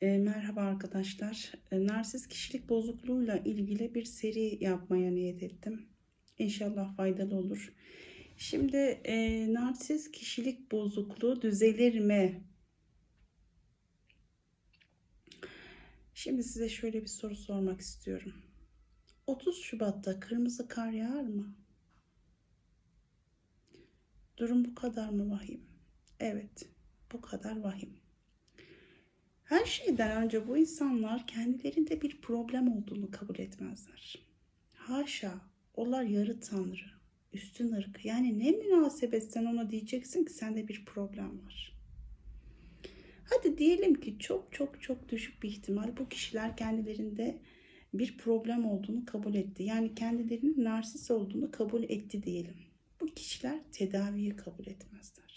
E, merhaba arkadaşlar. E, narsist kişilik bozukluğuyla ilgili bir seri yapmaya niyet ettim. İnşallah faydalı olur. Şimdi e, narsist kişilik bozukluğu düzelir mi? Şimdi size şöyle bir soru sormak istiyorum. 30 Şubat'ta kırmızı kar yağar mı? Durum bu kadar mı vahim? Evet, bu kadar vahim. Her şeyden önce bu insanlar kendilerinde bir problem olduğunu kabul etmezler. Haşa, onlar yarı tanrı, üstün ırk. Yani ne münasebet sen ona diyeceksin ki sende bir problem var. Hadi diyelim ki çok çok çok düşük bir ihtimal bu kişiler kendilerinde bir problem olduğunu kabul etti. Yani kendilerinin narsist olduğunu kabul etti diyelim. Bu kişiler tedaviyi kabul etmezler.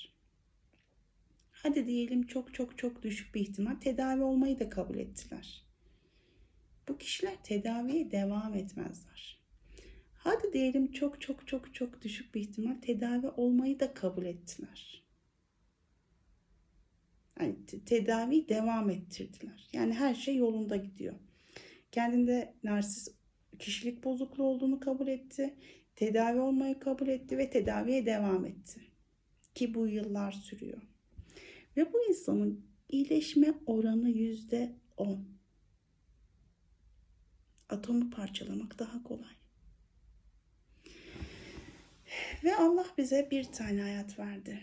Hadi diyelim çok çok çok düşük bir ihtimal tedavi olmayı da kabul ettiler. Bu kişiler tedaviye devam etmezler. Hadi diyelim çok çok çok çok düşük bir ihtimal tedavi olmayı da kabul ettiler. Yani tedavi devam ettirdiler. Yani her şey yolunda gidiyor. Kendinde narsist kişilik bozukluğu olduğunu kabul etti. Tedavi olmayı kabul etti ve tedaviye devam etti. Ki bu yıllar sürüyor. Ve bu insanın iyileşme oranı yüzde on. Atomu parçalamak daha kolay. Ve Allah bize bir tane hayat verdi.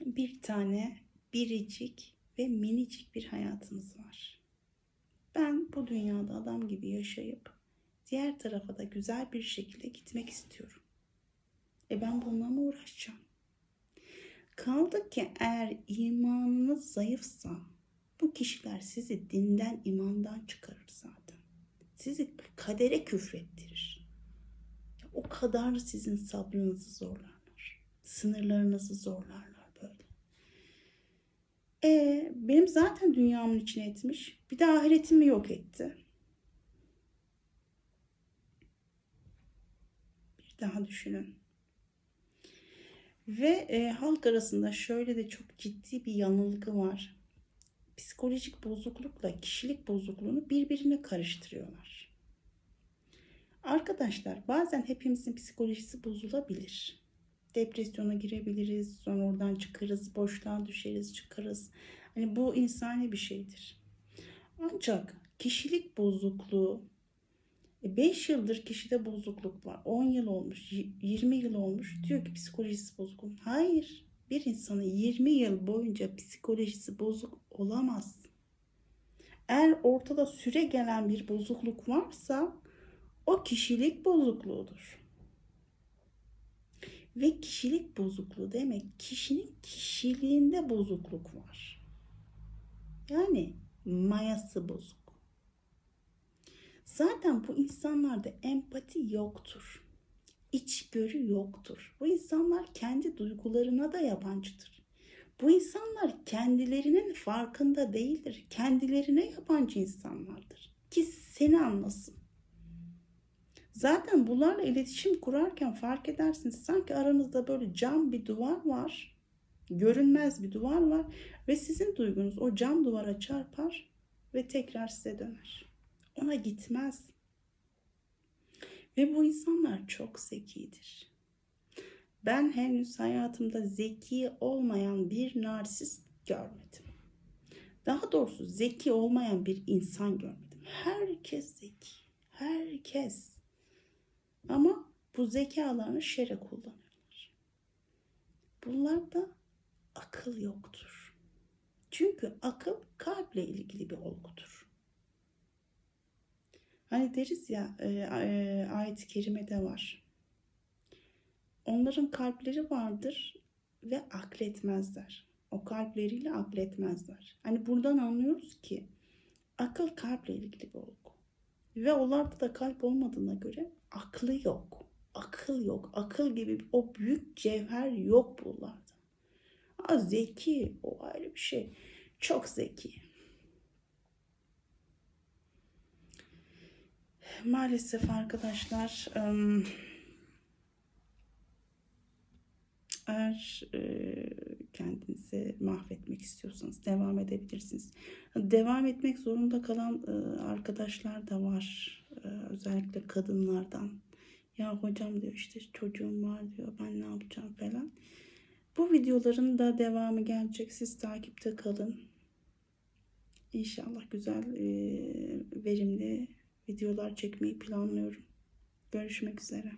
Bir tane biricik ve minicik bir hayatımız var. Ben bu dünyada adam gibi yaşayıp diğer tarafa da güzel bir şekilde gitmek istiyorum. E ben bununla mı uğraşacağım? Kaldı ki eğer imanınız zayıfsa bu kişiler sizi dinden imandan çıkarır zaten. Sizi kadere küfrettirir. O kadar sizin sabrınızı zorlarlar. Sınırlarınızı zorlarlar böyle. E benim zaten dünyamın içine etmiş. Bir de ahiretimi yok etti. Bir daha düşünün. Ve e, halk arasında şöyle de çok ciddi bir yanılgı var. Psikolojik bozuklukla kişilik bozukluğunu birbirine karıştırıyorlar. Arkadaşlar bazen hepimizin psikolojisi bozulabilir. Depresyona girebiliriz, sonra oradan çıkarız, boşluğa düşeriz, çıkarız. Hani bu insani bir şeydir. Ancak kişilik bozukluğu 5 yıldır kişide bozukluk var. 10 yıl olmuş, 20 yıl olmuş. Diyor ki psikolojisi bozuk. Hayır. Bir insanın 20 yıl boyunca psikolojisi bozuk olamaz. Eğer ortada süre gelen bir bozukluk varsa o kişilik bozukluğudur. Ve kişilik bozukluğu demek kişinin kişiliğinde bozukluk var. Yani mayası bozuk. Zaten bu insanlarda empati yoktur. İçgörü yoktur. Bu insanlar kendi duygularına da yabancıdır. Bu insanlar kendilerinin farkında değildir. Kendilerine yabancı insanlardır. Ki seni anlasın. Zaten bunlarla iletişim kurarken fark edersiniz sanki aranızda böyle cam bir duvar var. Görünmez bir duvar var ve sizin duygunuz o cam duvara çarpar ve tekrar size döner ona gitmez. Ve bu insanlar çok zekidir. Ben henüz hayatımda zeki olmayan bir narsist görmedim. Daha doğrusu zeki olmayan bir insan görmedim. Herkes zeki. Herkes. Ama bu zekalarını şere kullanırlar. Bunlarda akıl yoktur. Çünkü akıl kalple ilgili bir olgudur. Hani deriz ya e, e, ayet-i kerimede var. Onların kalpleri vardır ve akletmezler. O kalpleriyle akletmezler. Hani buradan anlıyoruz ki akıl kalple ilgili bir olgu. Ve onlarda da kalp olmadığına göre aklı yok. Akıl yok. Akıl gibi o büyük cevher yok bunlarda. Ha, zeki o ayrı bir şey. Çok zeki. Maalesef arkadaşlar eğer kendinizi mahvetmek istiyorsanız devam edebilirsiniz. Devam etmek zorunda kalan e, arkadaşlar da var. E, özellikle kadınlardan. Ya hocam diyor işte çocuğum var diyor ben ne yapacağım falan. Bu videoların da devamı gelecek. Siz takipte kalın. İnşallah güzel, e, verimli videolar çekmeyi planlıyorum. Görüşmek üzere.